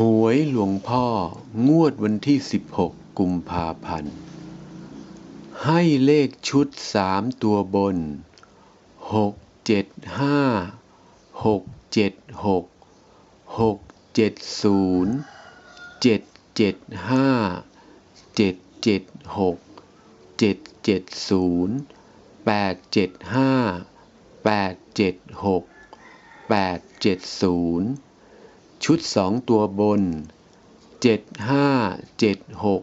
หวยหลวงพ่องวดวันที่ 16 กุมภาพันธ์ ให้เลขชุด 3 ตัวบน 6 7 5 6 7 6 6 7 0 7 7 5 7 7 6 7 7 0 8 7 5 8 7 6 8 7 0 ชุดสองตัวบนเจ็ดห้าเจ็ดหก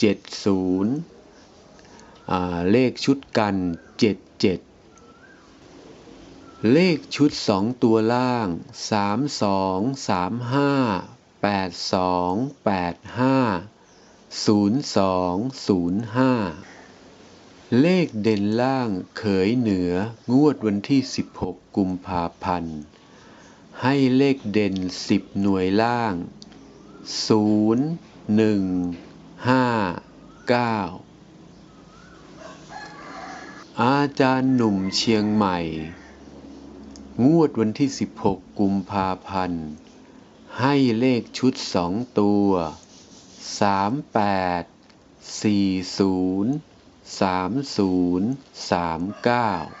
เจ็ดศูนย์เลขชุดกันเจ็ดเจ็ดเลขชุดสองตัวล่างสามสองสามห้าแปดสองแปดห้าศูนย์สองศูนย์ห้าเลขเด่นล่างเขยเหนืองวดวันที่สิบหกกุมภาพันธ์ ให้เลขเด่นสิบหน่วยล่างศูนย์หนึ่งห้าเก้าอาจารย์หนุ่มเชียงใหม่ งวดวันที่ 16 กุมภาพันธ์ ให้เลขชุดสองตัว 38 40 30 39